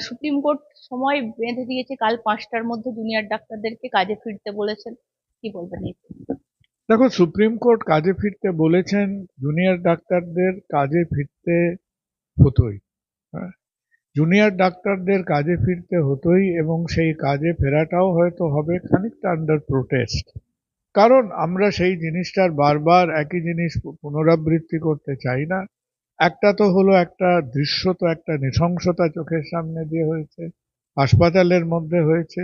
Supreme court সময় বেঁধে দিয়েছে, কাল পাঁচটার মধ্যে জুনিয়র ডাক্তারদেরকে কাজে ফিরতে বলেছেন। কি বলবেন দেখো সুপ্রিম কোর্ট কাজে ফিরতে বলেছেন, জুনিয়র ডাক্তারদের কাজে ফিরতে হতোই। হ্যাঁ? জুনিয়র ডাক্তারদের কাজে ফিরতে হতোই এবং সেই কাজে ফেরাটাও হয়তো হবে খানিকটা আন্ডার প্রোটেস্ট কারণ আমরা সেই জিনিসটার বারবার একই জিনিস পুনরাবৃত্তি করতে চাই না। একটা তো হলো একটা দৃশ্য, তো একটা নৃশংসতা চোখের সামনে দিয়ে হয়েছে, হাসপাতালের মধ্যে হয়েছে,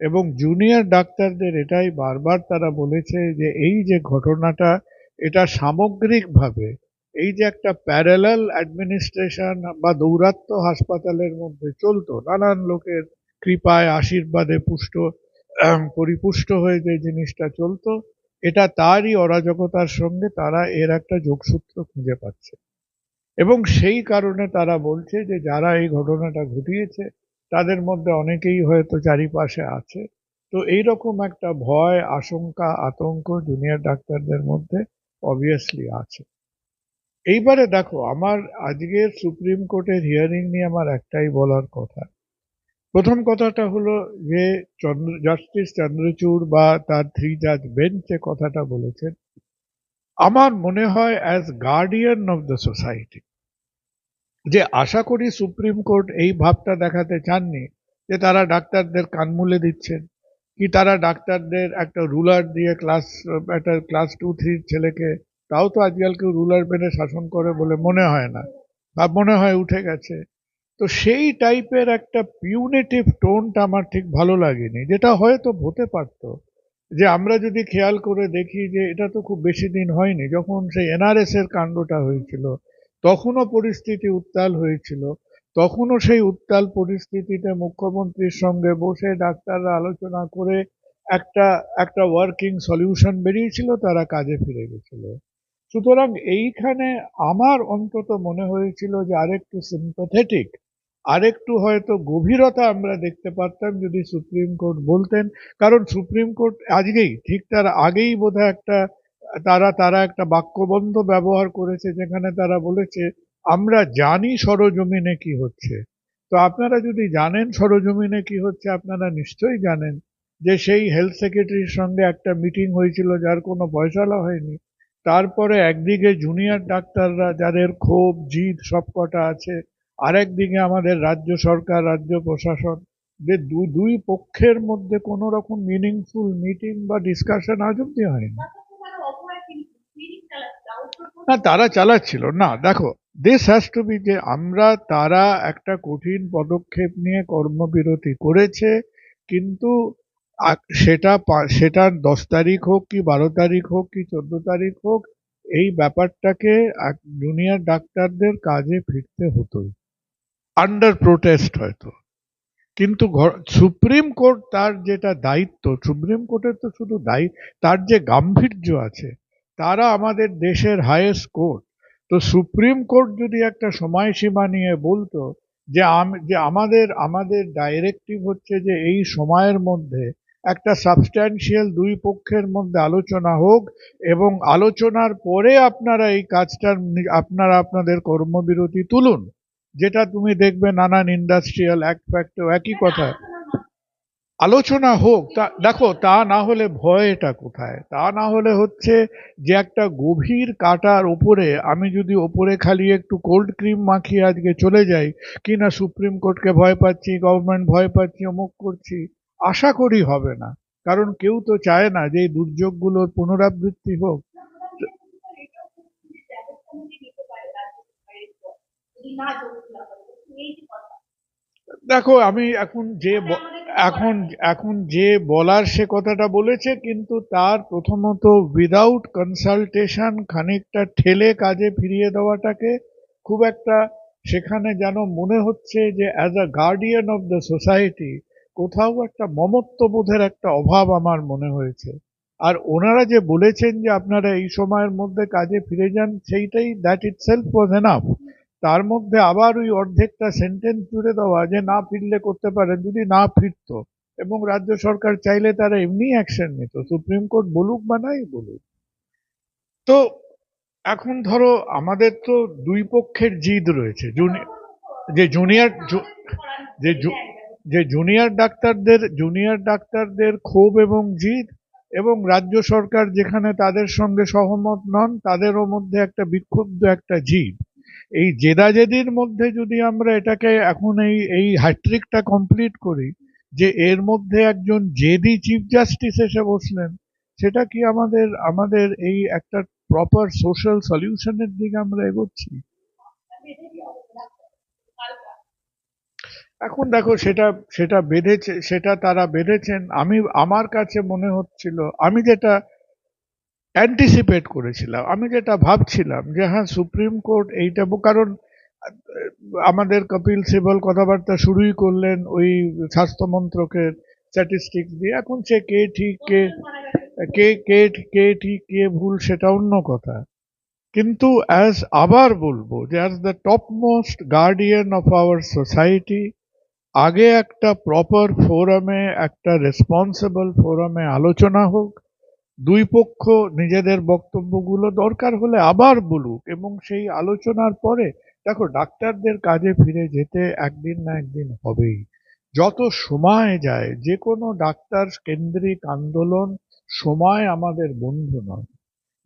এবং জুনিয়র ডাক্তারদের এটাই বারবার তারা বলেছে যে এই যে ঘটনাটা, এটা সামগ্রিকভাবে এই যে একটা প্যারালাল অ্যাডমিনিস্ট্রেশন বা দৌরাত্ম হাসপাতালের মধ্যে চলতো, নানান লোকের কৃপায়, আশীর্বাদে পুষ্ট পরিপুষ্ট হয়ে যে জিনিসটা চলতো, এটা তারই অরাজকতার সঙ্গে তারা এর একটা যোগসূত্র খুঁজে পাচ্ছে। এবং সেই কারণে তারা বলছে যে যারা এই ঘটনাটা ঘটিয়েছে, তাদের মধ্যে অনেকেই হয়তো চারিপাশে আছে। তো এইরকম একটা ভয়, আশঙ্কা, আতঙ্ক জুনিয়র ডাক্তারদের মধ্যে অবভিয়াসলি আছে। এইবারে দেখো, আমার আজকের সুপ্রিম কোর্টের হিয়ারিং নিয়ে আমার একটাই বলার কথা। প্রথম কথাটা হলো যে চন্দ্র জাস্টিস চন্দ্রচূড় বা তার থ্রি জাজ বেঞ্চ কথাটা বলেছেন। আমার মনে হয় as guardian of the society যে আশা করি সুপ্রিম কোর্ট এই ভাবটা দেখাতে চাননি যে তারা ডাক্তারদের কানমুলে দিচ্ছেন। কি তারা ডাক্তারদের একটা রুলার দিয়ে ক্লাস, একটা ক্লাস টু থ্রির ছেলেকে, তাও তো আজকাল কেউ রুলার মেনে শাসন করে বলে মনে হয় না বা মনে হয় উঠে গেছে। তো সেই টাইপের একটা পিউনেটিভ টোনটা আমার ঠিক ভালো লাগেনি, যেটা হয়তো হতে পারতো। যে আমরা যদি খেয়াল করে দেখি যে এটা তো খুব বেশি দিন হয়নি, যখন সেই এনআরএস এর কাণ্ডটা হয়েছিল তখনও পরিস্থিতি উত্তাল হয়েছিল। তখনও সেই উত্তাল পরিস্থিতিতে মুখ্যমন্ত্রীর সঙ্গে বসে ডাক্তাররা আলোচনা করে একটা একটা ওয়ার্কিং সলিউশন বেরিয়েছিল, তারা কাজে ফিরে গেছিল। সুতরাং এইখানে আমার অন্তত মনে হয়েছিল যে আরেকটু সিম্পথেটিক আরেকটু হয়তো গভীরতা আমরা দেখতে পারতাম যদি সুপ্রিম কোর্ট বলতেন। কারণ সুপ্রিম কোর্ট আজকেই, ঠিক তার আগেই বোধহয় একটা তারা তারা একটা বাক্যবন্ধ ব্যবহার করেছে যেখানে তারা বলেছে, আমরা জানি সরজমিনে কি হচ্ছে। তো আপনারা যদি জানেন সরজমিনে কি হচ্ছে, আপনারা নিশ্চয়ই জানেন যে সেই হেলথ সেক্রেটারির সঙ্গে একটা মিটিং হয়েছিল যার কোনো পয়সালা হয়নি। তারপরে একদিকে জুনিয়র ডাক্তাররা যাদের ক্ষোভ, জিদ সবকটা আছে, আরেকদিকে আমাদের রাজ্য সরকার, রাজ্য প্রশাসন, যে দুই পক্ষের মধ্যে কোনো রকম মিনিংফুল মিটিং বা ডিসকাশন আজ অব্দি হয়নি। না, তারা চালাচ্ছিল। না, দেখো দিস হ্যাজ টু বি যে আমরা, তারা একটা কঠিন পদক্ষেপ নিয়ে কর্মবিরতি করেছে, কিন্তু সেটা পা- সেটা দশ তারিখ হোক কি বারো তারিখ হোক কি চোদ্দ তারিখ হোক, এই ব্যাপারটাকে এক জুনিয়র ডাক্তারদের কাজে ফিরতে হতোই। আন্ডার প্রোটেস্ট হয়তো। কিন্তু সুপ্রিম কোর্ট তার যেটা দায়িত্ব, সুপ্রিম কোর্টের তো শুধু দায়ী তার যে গাম্ভীর্য আছে তারা আমাদের দেশের হায়েস্ট কোর্ট তো সুপ্রিম কোর্ট যদি একটা সময়সীমা নিয়ে বলতো যে যে আমাদের আমাদের ডাইরেক্টিভ হচ্ছে যে এই সময়ের মধ্যে একটা সাবস্ট্যান্সিয়াল দুই পক্ষের মধ্যে আলোচনা হোক এবং আলোচনার পরে আপনারা এই কাজটার, আপনারা আপনাদের কর্মবিরতি তুলুন। যেটা তুমি দেখবে নানান ইন্ডাস্ট্রিয়াল অ্যাক্ট ফ্যাক্টও একই কথা। আলোচনা হোক, তা, দেখো, তা না হলে ভয়টা কোথায়? তা না হলে হচ্ছে যে একটা গভীর কাটার ওপরে আমি যদি ওপরে খালি একটু কোল্ড ক্রিম মাখিয়ে আজকে চলে যাই, কি না সুপ্রিম কোর্টকে ভয় পাচ্ছি গভর্নমেন্ট ভয় পাচ্ছি, অমুক করছি, আশা করি হবে না। কারণ কেউ তো চায় না যে এই দুর্যোগগুলোর পুনরাবৃত্তি হোক। দেখো আমি এখন যে এখন এখন যে বলার সে কথাটা বলেছে কিন্তু তার প্রথমত উইদাউট কনসালটেশন খানিকটা ঠেলে কাজে ফিরিয়ে দেওয়াটাকে খুব একটা সেখানে যেন মনে হচ্ছে যে as a guardian of the society কোথাও একটা মমত্ববোধের একটা অভাব আমার মনে হয়েছে। আর ওনারা যে বলেছেন যে আপনারা এই সময়ের মধ্যে কাজে ফিরে যান সেইটাই that itself was enough তার মধ্যে আবার ওই অর্ধেকটা সেন্টেন্স জুড়ে দেওয়া যে না ফিরলে করতে পারেন যদি না ফিরতো। এবং রাজ্য সরকার চাইলে তারা এমনি অ্যাকশন নিত। সুপ্রিম কোর্ট বলুক বা নাই বলুক। তো এখন ধরো আমাদের তো দুই পক্ষের জিদ রয়েছে। যে জুনিয়র যে যে জুনিয়র ডাক্তারদের জুনিয়র ডাক্তারদের ক্ষোভ এবং জিদ এবং রাজ্য সরকার যেখানে তাদের সঙ্গে সহমত নন, তাদেরও মধ্যে একটা বিক্ষুব্ধ একটা জিদ। এই জেদাজেদির মধ্যে যদি আমরা এটাকে এখন এই এই হ্যাট্রিকটা কমপ্লিট করি, যে এর মধ্যে একজন জেদি চিফ জাস্টিস এসে বসলেন, সেটা কি আমাদের আমাদের এই একটা প্রপার সোশ্যাল সলিউশনের দিকে আমরা এগোচ্ছি? এখন দেখো সেটা সেটা বেঁধেছে, সেটা তারা বেঁধেছেন। আমি, আমার কাছে মনে হচ্ছিল, আমি যেটা অ্যান্টিসিপেট করেছিলাম। আমি যেটা ভাবছিলাম যে হ্যাঁ সুপ্রিম কোর্ট এইটা কারণ আমাদের কপিল সিবল কথাবার্তা শুরুই করলেন ওই স্বাস্থ্য মন্ত্রকের স্ট্যাটিস্টিক্স দিয়ে। এখন সে কে ঠিক, কে কে কে কে ঠিক, কে ভুল সেটা অন্য কথা। কিন্তু অ্যাজ আবার বলব যে as the topmost guardian of our society আগে একটা প্রপার ফোরামে একটা রেসপন্সিবল ফোরামে আলোচনা হোক দুই পক্ষ নিজেদের বক্তব্যগুলো দরকার হলে আবার বলুক এবং সেই আলোচনার পরে দেখো ডাক্তারদের কাজে ফিরে যেতে একদিন না একদিন হবেই। যত সময় যায় যে কোনো ডাক্তার কেন্দ্রিক আন্দোলন সময় আমাদের বন্ধু নয়।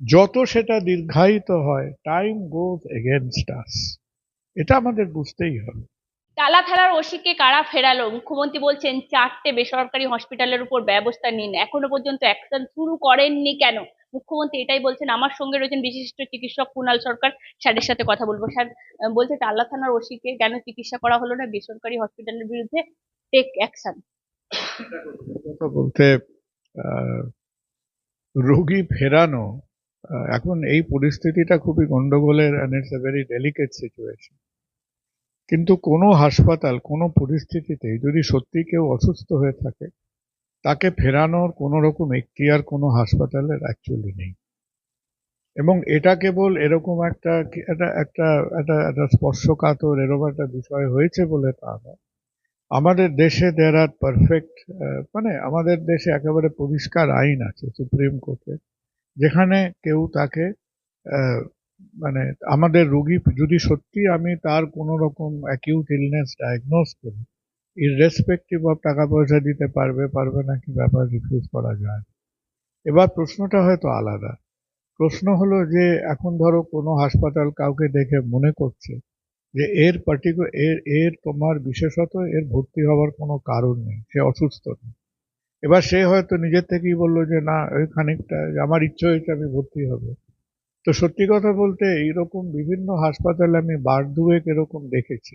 যত সেটা দীর্ঘায়িত হয় টাইম গোজ এগেনস্ট আস এটা আমাদের বুঝতেই হবে। টালা থানার ওসিকে কারা ফেরালো? মুখ্যমন্ত্রী বলছেন, চারটে বেসরকারি হসপিটালের উপর ব্যবস্থা নিন। এখনও পর্যন্ত অ্যাকশন শুরু করেননি কেন? মুখ্যমন্ত্রী এটাই বলছেন, আমার সঙ্গে রয়েছেন বিশিষ্ট চিকিৎসক কুণাল সরকার। স্যারের সাথে কথা বলব। স্যার বলছে টালা থানার ওসিকে কেন চিকিৎসা করা হলো না? বেসরকারি হসপিটালের বিরুদ্ধে টেক অ্যাকশন। কথা বলতে রোগী ফেরানো এখন এই পরিস্থিতিটা খুবই গন্ডগোলের and it's a very delicate situation কিন্তু কোনো হাসপাতাল, কোনো পরিস্থিতিতেই যদি সত্যি কেউ অসুস্থ হয়ে থাকে, তাকে ফেরানোর কোনো রকম এখতিয়ার কোনো হাসপাতালের অ্যাকচুয়ালি নেই। এবং এটা কেবল এরকম একটা একটা একটা একটা একটা স্পর্শকাতর এরকম একটা বিষয় হয়েছে বলে তা নয়। আমাদের দেশে দেয়ার আর পারফেক্ট মানে আমাদের দেশে একেবারে পরিষ্কার আইন আছে সুপ্রিম কোর্টে, যেখানে কেউ তাকে মানে আমাদের রুগী যদি সত্যি আমি তার কোনো রকম অ্যাকিউট ইলনেস ডায়াগনোজ করি ইররেসপেক্টিভ অফ টাকা পয়সা দিতে পারবে পারবে না, কি ব্যাপার রিফিউজ করা যায়। এবার প্রশ্নটা হয়তো আলাদা। প্রশ্ন হলো যে, এখন ধরো কোনো হাসপাতাল কাউকে দেখে মনে করছে যে, এর পার্টিকুলার এর এর তোমার বিশেষত এর ভর্তি হওয়ার কোনো কারণ নেই, সে অসুস্থ নেই। এবার সে হয়তো নিজের থেকেই বলল যে, না, ওই খানিকটা, আমার ইচ্ছে হয়েছে আমি ভর্তি হব। তো সত্যি কথা বলতে এইরকম বিভিন্ন হাসপাতালে আমি বার দুয়েক এরকম দেখেছি,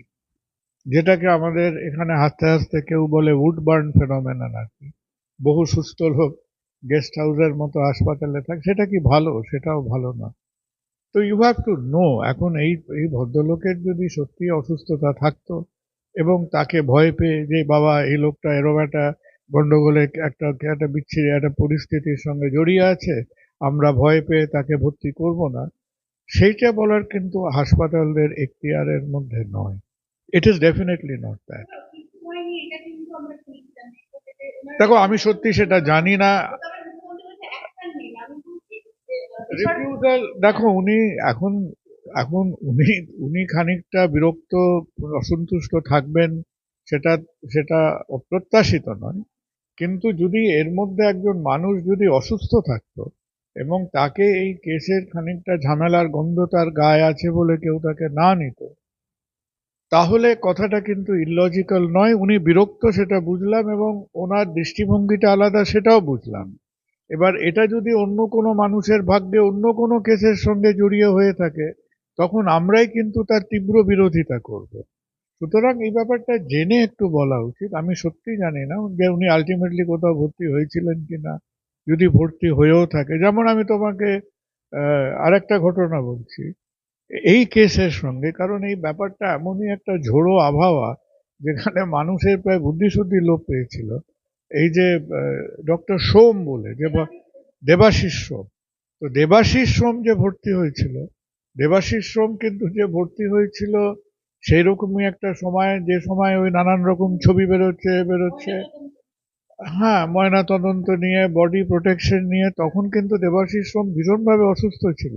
যেটাকে আমাদের এখানে হাসতে হাসতে কেউ বলে উড বার্ন ফেনোমেনন আর কি। বহু সুস্থ লোক গেস্ট হাউসের মতো হাসপাতালে থাকে, সেটা কি ভালো? সেটাও ভালো না। তো ইউ হ্যাভ টু নো এখন এই এই ভদ্রলোকের যদি সত্যি অসুস্থতা থাকতো এবং তাকে ভয় পেয়ে যে বাবা, এই লোকটা এরকম একটা গন্ডগোলে একটা একটা বিচ্ছিরি, একটা পরিস্থিতির সঙ্গে জড়িয়ে আছে আমরা ভয় পেয়ে তাকে ভর্তি করব না, সেইটা বলার কিন্তু হাসপাতালদের এখতিয়ারের মধ্যে নয়। It is definitely not that দেখো, আমি সত্যি সেটা জানি না। রিফিউজাল দেখো, উনি এখন এখন উনি উনি খানিকটা বিরক্ত, অসন্তুষ্ট থাকবেন, সেটা সেটা অপ্রত্যাশিত নয়। কিন্তু যদি এর মধ্যে একজন মানুষ যদি অসুস্থ থাকতো এবং তাকে এই কেসের খানিকটা ঝামেলার গন্ধ তার গায়ে আছে বলে কেউ তাকে না নিত। তাহলে কথাটা কিন্তু ইললজিক্যাল নয়, উনি বিরক্ত সেটা বুঝলাম এবং ওনার দৃষ্টিভঙ্গিটা আলাদা সেটাও বুঝলাম। এবার এটা যদি অন্য কোনো মানুষের ভাগ্যে অন্য কোনো কেসের সঙ্গে জড়িয়ে হয়ে থাকে, তখন আমরাই কিন্তু তার তীব্র বিরোধিতা করব। সুতরাং এই ব্যাপারটা জেনে একটু বলা উচিত। আমি সত্যি জানি না যে উনি আলটিমেটলি কোথাও ভর্তি হয়েছিলেন কিনা। যদি ভর্তি হয়েও থাকে, যেমন আমি তোমাকে আরেকটা ঘটনা বলছি। এই কেসের সঙ্গে, কারণ এই ব্যাপারটা এমনই একটা ঝোড়ো আবহাওয়া, যেখানে মানুষের প্রায় বুদ্ধিশুদ্ধি লোপ পেয়েছিল। এই যে ডক্টর সোম বলে যে দেবাশিস সোম। তো দেবাশিস সোম যে ভর্তি হয়েছিল, দেবাশিস সোম কিন্তু যে ভর্তি হয়েছিল সেই রকমই একটা সময়, যে সময় ওই নানান রকম ছবি বেরোচ্ছে বেরোচ্ছে। হ্যাঁ ময়না তদন্ত নিয়ে বডি প্রোটেকশন নিয়ে তখন কিন্তু দেবাশিস সোম ভীষণভাবে অসুস্থ ছিল।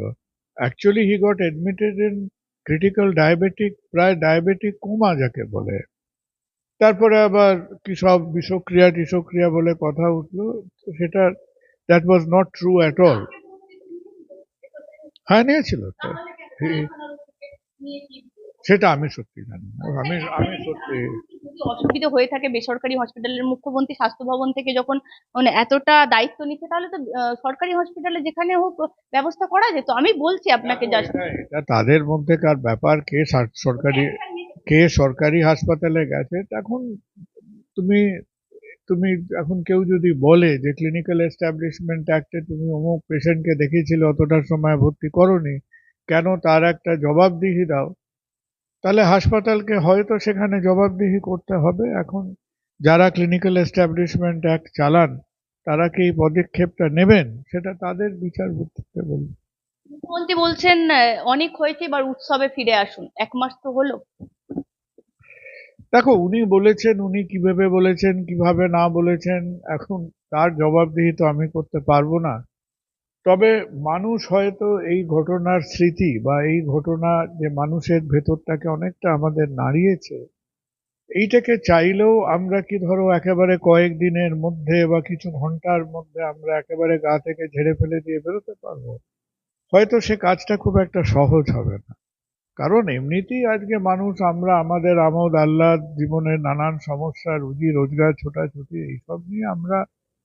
Actually he got admitted in critical diabetic প্রায় ডায়াবেটিক কোমা যাকে বলে। তারপরে আবার কি সব বিষক্রিয়া টিসক্রিয়া বলে কথা উঠল সেটা that was not true at all হ্যাঁ নিয়েছিল তো। সেটা আমি সত্যি জানি না। আমি আমি সত্যি অসুবিধা হয়ে থাকে বেসরকারি হসপিটালের মুখ্যমন্ত্রী স্বাস্থ্য ভবন থেকে যখন মানে এতটা দায়িত্ব নিচ্ছে তাহলে তো সরকারি হসপিটালে যেখানে হোক ব্যবস্থা করা যেত। আমি বলছি আপনাকে জাস্ট এটা- এটা তাদের মধ্যেকার ব্যাপার। কে সরকারি কে সরকারি হাসপাতালে গেছে এখন তুমি তুমি এখন কেউ যদি বলে যে ক্লিনিক্যাল এস্টাবলিশমেন্ট অ্যাক্টে তুমি অমুক পেশেন্টকে দেখিয়েছিলে অতটা সময় ভর্তি করনি কেন তার একটা জবাবদিহি দাও? তাহলে হাসপাতালকে হয়তো সেখানে জবাবদিহি করতে হবে। এখন যারা ক্লিনিক্যাল এস্টাবলিশমেন্ট অ্যাক্ট চালান তারা কি এই পদক্ষেপটা নেবেন? সেটা তাদের বিচার বুদ্ধিতে বলবে মুখ্যমন্ত্রী বলছেন অনেক হয়েছে এবার উৎসবে ফিরে আসুন। এক মাস তো হলো। দেখো উনি বলেছেন উনি কীভাবে বলেছেন কীভাবে না বলেছেন এখন তার জবাবদিহি তো আমি করতে পারব না। তবে মানুষ হয়তো এই ঘটনার স্মৃতি বা এই ঘটনা যে মানুষের ভেতরটাকে অনেকটা আমাদের নাড়িয়েছে, এইটাকে চাইলেও আমরা কি ধরো একেবারে কয়েক দিনের মধ্যে বা কিছু ঘণ্টার মধ্যে আমরা একেবারে গা থেকে ঝেড়ে ফেলে দিয়ে বেরোতে পারব? হয়তো সে কাজটা খুব একটা সহজ হবে না। কারণ এমনিতেই আজকে মানুষ আমরা, আমাদের আমোদ, আহ্লাদ জীবনের নানান সমস্যা, রুজি, রোজগার, ছোটাছুটি, এইসব নিয়ে আমরা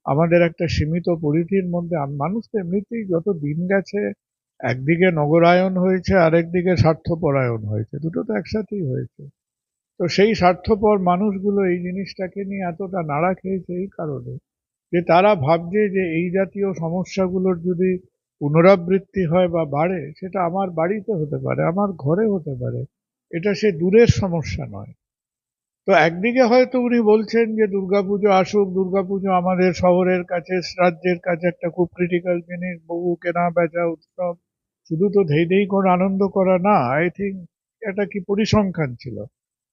আমাদের একটা সীমিত পরিধির মধ্যে মানুষ তো এমনিতেই যত দিন গেছে, একদিকে নগরায়ন হয়েছে, আরেকদিকে স্বার্থপরায়ণ হয়েছে। দুটো তো একসাথেই হয়েছে। তো সেই স্বার্থপর মানুষগুলো এই জিনিসটাকে নিয়ে এতটা নাড়া খেয়েছে এই কারণে যে তারা ভাবছে যে এই জাতীয় সমস্যাগুলোর যদি পুনরাবৃত্তি হয় বা বাড়ে, সেটা আমার বাড়িতে হতে পারে, আমার ঘরে হতে পারে। এটা সে দূরের সমস্যা নয়। তো একদিকে হয়তো উনি বলছেন যে দুর্গাপুজো আসুক, দুর্গাপুজো আমাদের শহরের কাছে, রাজ্যের কাছে একটা খুব ক্রিটিক্যাল জিনিস, বহু কেনা বেচা উৎসব। শুধু তো ধেই ধেই করে আনন্দ করা না আই থিঙ্ক এটা কি পরিসংখ্যান ছিল?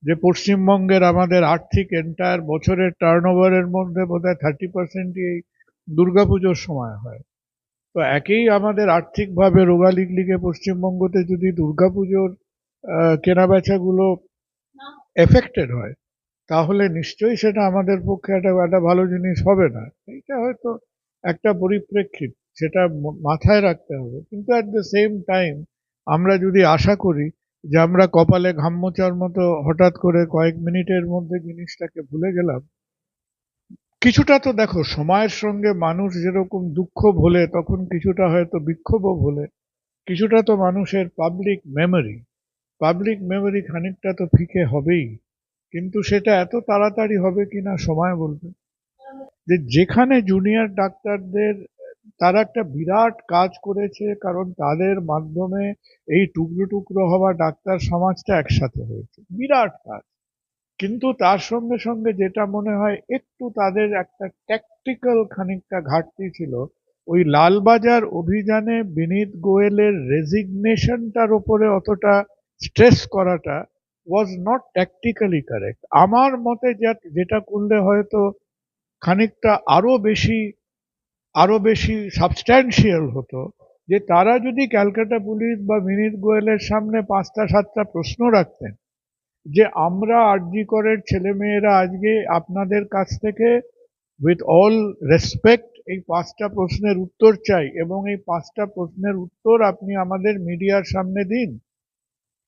যে পশ্চিমবঙ্গের আমাদের আর্থিক এন্টায়ার বছরের টার্ন ওভারের মধ্যে বোধহয় থার্টি পার্সেন্টই এই দুর্গাপুজোর সময় হয়। তো একেই আমাদের আর্থিকভাবে রোগালিগ লিগে পশ্চিমবঙ্গতে যদি দুর্গাপুজোর কেনাবেচাগুলো এফেক্টেড হয়, তাহলে নিশ্চয়ই সেটা আমাদের পক্ষে একটা একটা ভালো জিনিস হবে না। এইটা হয়তো একটা পরিপ্রেক্ষিত, সেটা মাথায় রাখতে হবে। কিন্তু অ্যাট দ্য সেম টাইম আমরা যদি আশা করি যে আমরা কপালে ঘাম মোচার মতো হঠাৎ করে কয়েক মিনিটের মধ্যে জিনিসটাকে ভুলে গেলাম, কিছুটা তো দেখো, সময়ের সঙ্গে মানুষ যেরকম দুঃখ ভোলে, তখন কিছুটা হয়তো বিক্ষোভও ভোলে, কিছুটা তো মানুষের পাবলিক মেমরি পাবলিক মেমোরি খানিকটা তো ফিকে হবেই, কিন্তু সেটা এত তাড়াতাড়ি হবে কিনা সময় বলবে। যে যেখানে জুনিয়র ডাক্তারদের, তারা একটা বিরাট কাজ করেছে, কারণ তাদের মাধ্যমে এই টুকরো টুকরো হওয়া ডাক্তার সমাজটা একসাথে হয়েছে। বিরাট কাজ। কিন্তু তার সঙ্গে সঙ্গে যেটা মনে হয়, একটু তাদের একটা ট্যাকটিক্যাল খানিকটা ঘাটতি ছিল, ওই লালবাজার অভিযানে বিনীত গোয়েলের রেজিগনেশনটার ওপরে অতটা স্ট্রেস করাটা ওয়াজ নট ট্যাকটিক্যালি কারেক্ট আমার মতে যেটা করলে হয়তো খানিকটা আরও বেশি আরও বেশি সাবস্ট্যান্সিয়াল হতো, যে তারা যদি ক্যালকাটা পুলিশ বা বিনীত গোয়েলের সামনে পাঁচটা, সাতটা প্রশ্ন রাখতেন, যে আমরা আরজি করের ছেলে মেয়েরা আজকে আপনাদের কাছ থেকে উইথ অল রেসপেক্ট এই পাঁচটা প্রশ্নের উত্তর চাই এবং এই পাঁচটা প্রশ্নের উত্তর আপনি আমাদের মিডিয়ার সামনে দিন।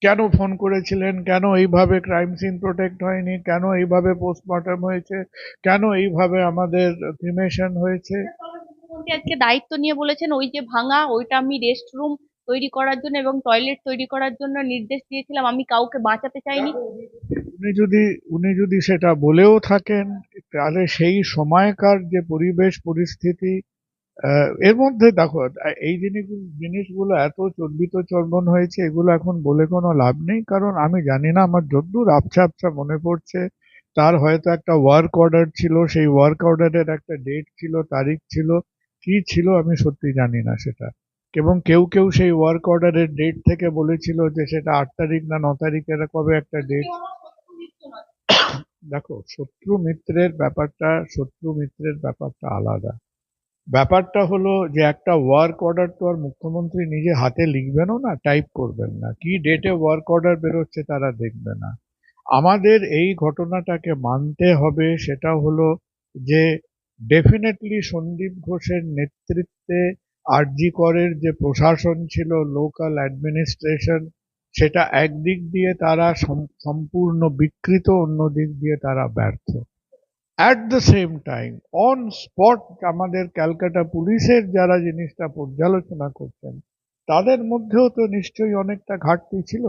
কেন ফোন করেছিলেন? কেন এইভাবে ক্রাইম সিন প্রোটেক্ট হয়নি? কেন এইভাবে পোস্টমর্টম হয়েছে? কেন এইভাবে আমাদের ক্রিমেশন হয়েছে? আজকে দায়িত্ব নিয়ে বলেছেন ওই যে ভাঙা ওইটা আমি রেস্ট রুম তৈরি করার জন্য এবং টয়লেট তৈরি করার জন্য নির্দেশ দিয়েছিলাম আমি কাউকে বাঁচাতে চাইনি। উনি যদি উনি যদি সেটা বলেও থাকেন তাহলে সেই সময়কার যে পরিবেশ পরিস্থিতি এর মধ্যে দেখো এই জিনিসগুলো জিনিসগুলো এত চর্বিত চর্বণ হয়েছে এগুলো এখন বলে কোনো লাভ নেই কারণ আমি জানি না আমার যদ্দূর আবছা আবছা মনে পড়ছে। তার হয়তো একটা ওয়ার্ক অর্ডার ছিল সেই ওয়ার্ক অর্ডারের একটা ডেট ছিল তারিখ ছিল কি ছিল আমি সত্যি জানি না সেটা। এবং কেউ কেউ সেই ওয়ার্ক অর্ডারের ডেট থেকে বলেছিল যে সেটা আট তারিখ না ন তারিখের কবে একটা ডেট দেখো শত্রু মিত্রের ব্যাপারটা শত্রু মিত্রের ব্যাপারটা আলাদা। ব্যাপারটা হলো যে একটা ওয়ার্ক অর্ডার তো আর মুখ্যমন্ত্রী নিজে হাতে লিখবেনও না টাইপ করবেন না। কি ডেটে ওয়ার্ক অর্ডার বেরোচ্ছে তারা দেখবে না। আমাদের এই ঘটনাটাকে মানতে হবে, সেটা হলো যে ডেফিনেটলি সন্দীপ ঘোষের নেতৃত্বে আরজি করের যে প্রশাসন ছিল লোকাল অ্যাডমিনিস্ট্রেশন সেটা একদিক দিয়ে তারা সম্পূর্ণ বিকৃত অন্য দিক দিয়ে তারা ব্যর্থ। At the same time on spot আমাদের ক্যালকাটা পুলিশের যারা জিনিসটা পর্যালোচনা করছেন, তাদের মধ্যেও তো নিশ্চয়ই অনেকটা ঘাটতি ছিল।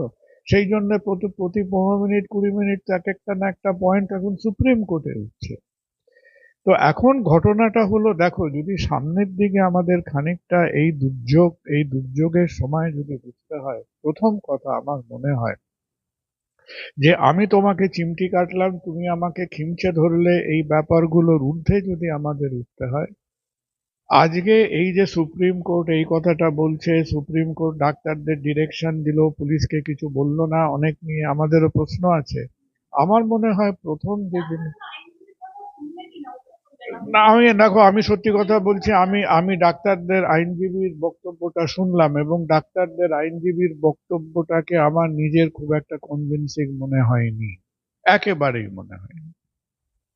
সেই জন্য প্রতি প্রতি পনেরো মিনিট, কুড়ি মিনিট এক একটা না একটা পয়েন্ট এখন সুপ্রিম কোর্টে উঠছে। তো এখন ঘটনাটা হলো, দেখো, যদি সামনের দিকে আমাদের খানিকটা এই দুর্যোগ, এই দুর্যোগের সময় যদি বুঝতে হয়, প্রথম কথা আমার মনে হয় যে আমি তোমাকে চিমটি কাটলাম, তুমি আমাকে খিমচে ধরলে, এই ব্যাপারগুলোর ঊর্ধ্বে যদি আমাদের উঠতে হয়। আজকে এই যে সুপ্রিম কোর্ট এই কথাটা বলছে, সুপ্রিম কোর্ট ডাক্তারদের ডিরেকশন দিল, পুলিশকে কিছু বলল না, অনেক নিয়ে আমাদেরও প্রশ্ন আছে। আমার মনে হয় প্রথম যে জিনিস না, আমি দেখো, আমি সত্যি কথা বলছি, আমি আমি ডাক্তারদের আইনজীবীর বক্তব্যটা শুনলাম এবং ডাক্তারদের আইনজীবীর বক্তব্যটাকে আমার নিজের খুব একটা কনভিন্সিং মনে হয়নি, একেবারেই মনে হয়নি।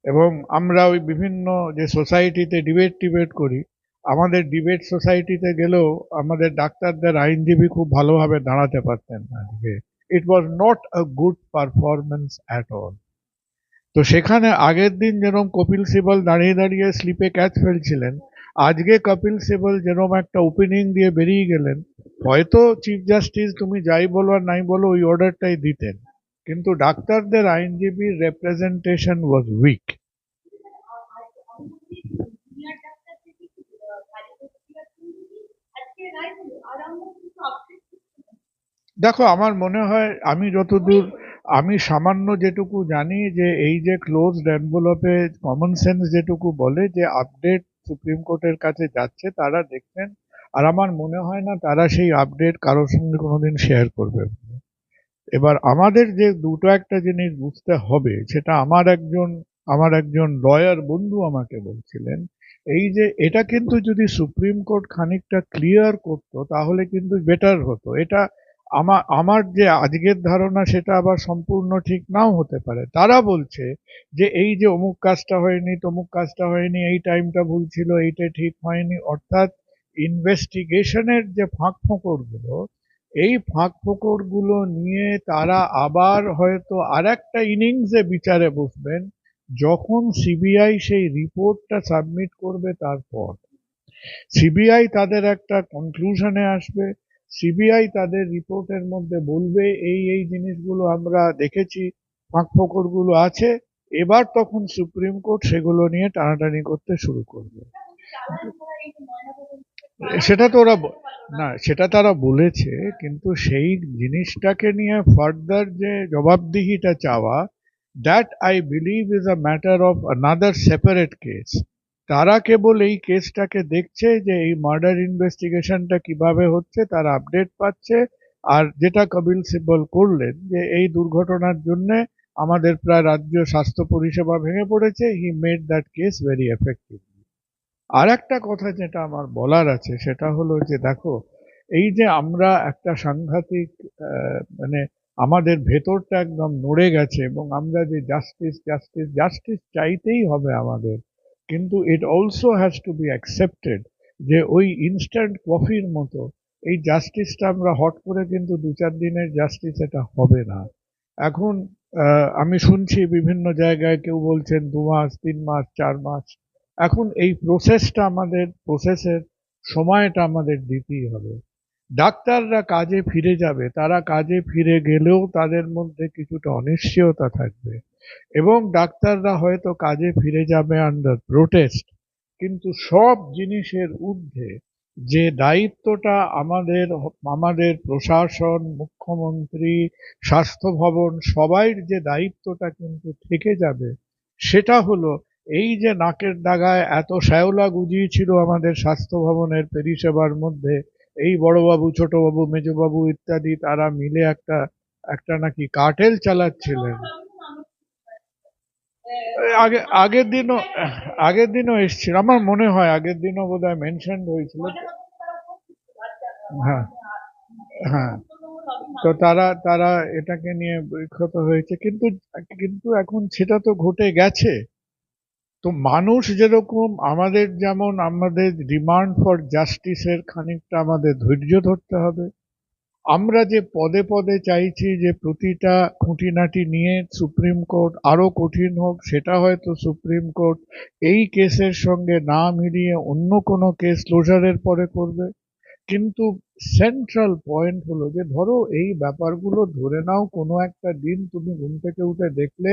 এবং আমরা ওই বিভিন্ন যে সোসাইটিতে ডিবেট টিবেট করি, আমাদের ডিবেট সোসাইটিতে গেলেও আমাদের ডাক্তারদের আইনজীবী খুব ভালোভাবে দাঁড়াতে পারতেন না it was not a good performance at all তো সেখানে আগের দিন যেরকম কপিল সিবল দাঁড়িয়ে দাঁড়িয়ে স্লিপে ক্যাচ ফেলছিলেন, আজকে কপিল সিবল যেরকম একটা ওপেনিং দিয়ে বেরিয়ে গেলেন, হয়তো চিফ জাস্টিস তুমি যাই বলো আর নাই বলো ওই অর্ডারটাই দিতেন, কিন্তু ডাক্তারদের আইনজীবীর রেপ্রেজেন্টেশন ওয়াজ উইক দেখো, আমার মনে হয় আমি যতদূর আমি সামান্য যেটুকু জানি যে এই যে ক্লোজড এনভেলপে কমন সেন্স যেটুকু বলে যে আপডেট সুপ্রিম কোর্টের কাছে যাচ্ছে, তারা দেখছেন, আর আমার মনে হয় না তারা সেই আপডেট কারোর সঙ্গে কোনোদিন শেয়ার করবে। এবার আমাদের যে দুটো একটা জিনিস বুঝতে হবে, সেটা আমার একজন আমার একজন লয়ার বন্ধু আমাকে বলছিলেন, এই যে এটা কিন্তু যদি সুপ্রিম কোর্ট খানিকটা ক্লিয়ার করতো, তাহলে কিন্তু বেটার হতো। এটা আমার আমার যে আজকের ধারণা সেটা আবার সম্পূর্ণ ঠিক নাও হতে পারে। তারা বলছে যে এই যে অমুক কাজটা হয়নি, তমুক কাজটা হয়নি, এই টাইমটা ভুল ছিল, এইটা ঠিক হয়নি, অর্থাৎ ইনভেস্টিগেশনের যে ফাঁক ফোঁকরগুলো এই ফাঁক ফোঁকরগুলো নিয়ে তারা আবার হয়তো আর একটা ইনিংসে বিচারে বসবেন, যখন সিবিআই সেই রিপোর্টটা সাবমিট করবে তারপর। সিবিআই তাদের একটা কনক্লুশনে আসবে সিবিআই তাদের রিপোর্টের মধ্যে বলবে, এই এই জিনিসগুলো আমরা দেখেছি ফাঁক ফোকরগুলো আছে, এবার তখন সুপ্রিম কোর্ট সেগুলো নিয়ে টানাটানি করতে শুরু করবে। সেটা তো ওরা না, সেটা তারা বলেছে, কিন্তু সেই জিনিসটাকে নিয়ে ফার্দার যে জবাবদিহিটা চাওয়া that I believe is a matter of another separate case তারা কেবল এই কেসটাকে দেখছে যে এই মার্ডার ইনভেস্টিগেশনটা কীভাবে হচ্ছে, তার আপডেট পাচ্ছে, আর যেটা কবিল সিব্বল করলেন যে এই দুর্ঘটনার জন্য আমাদের প্রায় রাজ্য স্বাস্থ্য পরিষেবা ভেঙে পড়েছে he made that case very effective আর একটা কথা যেটা আমার বলার আছে, সেটা হলো যে দেখো, এই যে আমরা একটা সাংঘাতিক মানে আমাদের ভেতরটা একদম নড়ে গেছে এবং আমরা যে জাস্টিস জাস্টিস জাস্টিস চাইতেই হবে আমাদের কিন্তু it also has to be accepted যে ওই ইনস্ট্যান্ট কফির মতো, এই জাস্টিসটা আমরা হট করে কিন্তু দু চার দিনের জাস্টিস এটা হবে না। এখন আমি শুনছি বিভিন্ন জায়গায় কেউ বলছেন দু মাস, তিন মাস, চার মাস। এখন এই প্রসেসটা আমাদের প্রসেসের সময়টা আমাদের দিতেই হবে। ডাক্তাররা কাজে ফিরে যাবে, তারা কাজে ফিরে গেলেও তাদের মধ্যে কিছুটা অনিশ্চয়তা থাকবে। এবং ডাক্তাররা হয়তো কাজে ফিরে যাবে আন্ডার প্রোটেস্ট কিন্তু সব জিনিসের ঊর্ধ্বে যে দায়িত্বটা আমাদের আমাদের প্রশাসন, মুখ্যমন্ত্রী, স্বাস্থ্য ভবন সবাই যে দায়িত্বটা কিন্তু থেকে যাবে, সেটা হলো এই যে নাকের ডাগায় এত শ্যাওলা গুজিয়েছিল আমাদের স্বাস্থ্য ভবনের পরিষেবার মধ্যে, এই বড়বাবু, ছোটবাবু, মেজবাবু ইত্যাদি তারা মিলে একটা একটা নাকি কার্টেল চালাচ্ছিলেন। আগে আগের দিনও আগের দিনও এসছিল। আমার মনে হয় আগের দিনও বোধহয় মেনশন হয়েছিল। হ্যাঁ হ্যাঁ তো তারা তারা এটাকে নিয়ে বিক্ষত হয়েছে। কিন্তু কিন্তু এখন সেটা তো ঘটে গেছে। তো মানুষ যেরকম আমাদের যেমন আমাদের ডিমান্ড ফর জাস্টিসের খানিকটা আমাদের ধৈর্য ধরতে হবে। আমরা যে পদে পদে চাইছি যে প্রতিটা খুঁটিনাটি নিয়ে সুপ্রিম কোর্ট আরও কঠিন হোক, সেটা হয়তো সুপ্রিম কোর্ট এই কেসের সঙ্গে না মিলিয়ে অন্য কোনো কেস ক্লোজারের পরে করবে। কিন্তু সেন্ট্রাল পয়েন্ট হলো যে, ধরো এই ব্যাপারগুলো ধরে নাও, কোনো একটা দিন তুমি ঘুম থেকে উঠে দেখলে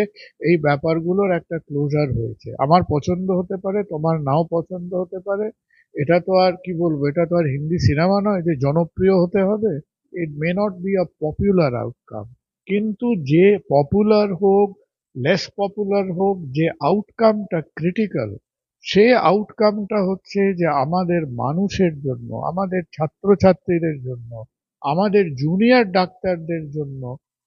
এই ব্যাপারগুলোর একটা ক্লোজার হয়েছে। আমার পছন্দ হতে পারে, তোমার নাও পছন্দ হতে পারে। এটা তো আর কি বলব, এটা তো আর হিন্দি সিনেমা নয় যে জনপ্রিয় হতে হবে। It may not be a popular outcome কিন্তু যে পপুলার হোক লেস পপুলার হোক, যে আউটকামটা ক্রিটিক্যাল সে আউটকামটা হচ্ছে যে আমাদের মানুষের জন্য, আমাদের ছাত্রছাত্রীদের জন্য, আমাদের জুনিয়র ডাক্তারদের জন্য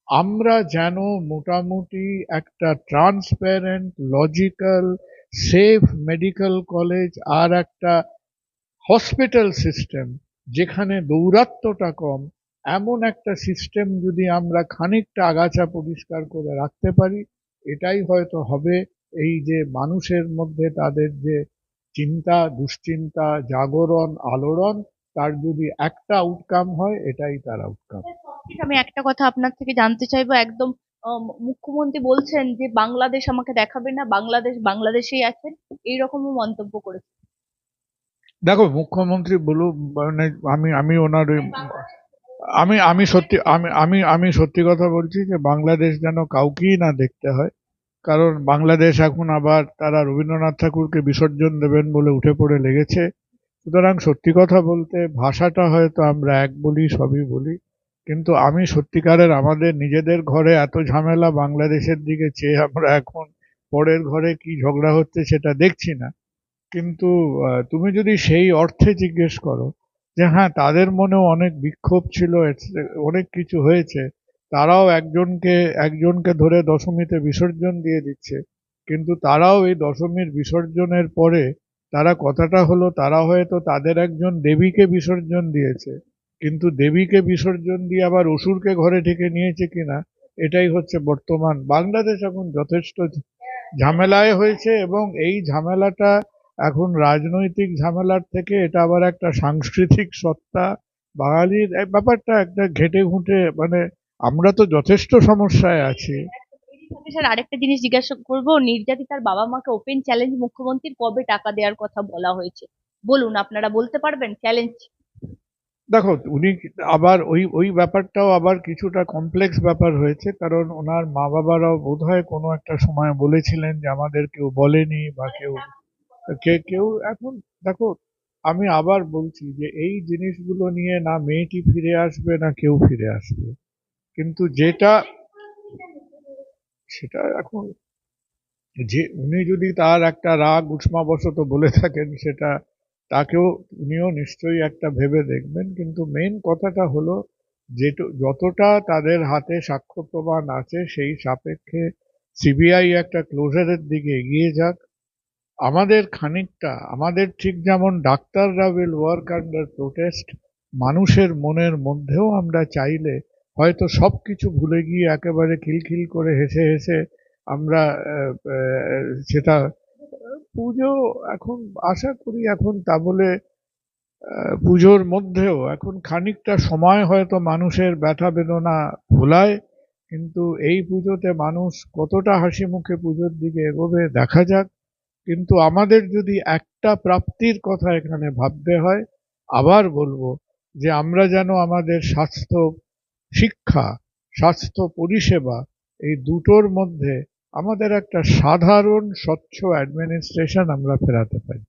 আমরা যেন মোটামুটি একটা transparent logical safe medical college আর একটা হসপিটাল সিস্টেম যেখানে দৌরাত্মটা কম এমন একটা সিস্টেম যদি আমরা খানিকটা আগাছা পরিষ্কার করে রাখতে পারি এটাই হয়তো হবে এই যে মানুষের মধ্যে তাদের যে চিন্তা দুশ্চিন্তা জাগরণ আলোড়ন তার যদি একটা আউটকাম হয় এটাই তার আউটকাম আমি একটা কথা আপনার থেকে জানতে চাইব একদম মুখ্যমন্ত্রী বলছেন যে বাংলাদেশ আমাকে দেখাবে না বাংলাদেশ বাংলাদেশেই আছেন এইরকমও মন্তব্য করেছেন। দেখো মুখ্যমন্ত্রী বলুক মানে আমি আমি ওনার ওই- আমি আমি সত্যি, আমি আমি আমি সত্যি কথা বলছি যে বাংলাদেশ যেন কাউকেই না দেখতে হয়। কারণ বাংলাদেশ এখন আবার তারা রবীন্দ্রনাথ ঠাকুরকে বিসর্জন দেবেন বলে উঠে পড়ে লেগেছে। সুতরাং সত্যি কথা বলতে ভাষাটা হয়তো আমরা এক বলি, সবই বলি। কিন্তু আমি সত্যিকারের আমাদের নিজেদের ঘরে এত ঝামেলা বাংলাদেশের দিকে চেয়ে আমরা এখন পরের ঘরে কি ঝগড়া হচ্ছে সেটা দেখছি না। কিন্তু তুমি যদি সেই অর্থে জিজ্ঞেস করো যে হ্যাঁ তাদের মনেও অনেক বিক্ষোভ ছিল অনেক কিছু হয়েছে। তারাও একজনকে একজনকে ধরে দশমীতে বিসর্জন দিয়ে দিচ্ছে। কিন্তু তারাও এই দশমীর বিসর্জনের পরে তারা কথাটা হলো, তারা হয়তো তাদের একজন দেবীকে বিসর্জন দিয়েছে। কিন্তু দেবীকে বিসর্জন দিয়ে আবার অসুরকে ঘরে ঢেকে নিয়েছে কিনা, এটাই হচ্ছে বর্তমান। বাংলাদেশ এখন যথেষ্ট ঝামেলায় হয়েছে এবং এই ঝামেলাটা এখন রাজনৈতিক ঝামেলার থেকে এটা আবার একটা সাংস্কৃতিক সত্তা। বাঙালির ব্যাপারটা একটা ঘেটে ঘুঁটে মানে আমরা তো যথেষ্ট সমস্যায় আছি। স্যার আরেকটা জিনিস জিজ্ঞাসা করব নির্যাতিতার বাবা মাকে ওপেন চ্যালেঞ্জ মুখ্যমন্ত্রীর কবে টাকা দেওয়ার কথা বলা হয়েছে? বলুন আপনারা বলতে পারবেন? চ্যালেঞ্জ দেখো উনি আবার ওই ওই ব্যাপারটাও আবার কিছুটা কমপ্লেক্স ব্যাপার হয়েছে কারণ ওনার মা বাবারাও বোধহয় কোনো একটা সময় বলেছিলেন যে আমাদের কেউ বলেনি বা কেউ কে, কেউ এখন দেখো, আমি আবার বলছি যে এই জিনিসগুলো নিয়ে না মেয়েটি ফিরে আসবে না কেউ ফিরে আসবে। কিন্তু যেটা সেটা এখন যে উনি যদি তার একটা রাগ উষ্মাবশত বলে থাকেন, সেটা তাকেও উনিও নিশ্চয়ই একটা ভেবে দেখবেন। কিন্তু মেন কথাটা হলো যেটু, যতটা তাদের হাতে সাক্ষ্য প্রমাণ আছে, সেই সাপেক্ষে সিবিআই একটা ক্লোজারের দিকে এগিয়ে যাক। আমাদের খানিকটা, আমাদের ঠিক যেমন ডাক্তাররা উইল ওয়ার্ক আন্ডার প্রোটেস্ট মানুষের মনের মধ্যেও আমরা চাইলে হয়তো সব কিছু ভুলে গিয়ে একেবারে খিলখিল করে হেসে হেসে আমরা সেটা, পুজো এখন আশা করি এখন তা বলে পুজোর মধ্যেও এখন খানিকটা সময় হয়তো মানুষের ব্যথা বেদনা ভোলায়, কিন্তু এই পুজোতে মানুষ কতটা হাসি মুখে পুজোর দিকে এগোবে দেখা যাক। কিন্তু আমাদের যদি একটা প্রাপ্তির কথা এখানে ভাবতে হয়, আবার বলব যে আমরা যেন আমাদের স্বাস্থ্য, শিক্ষা, স্বাস্থ্য পরিষেবা এই দুটোর মধ্যে আমাদের একটা সাধারণ, স্বচ্ছ অ্যাডমিনিস্ট্রেশন আমরা ফেরাতে পারি।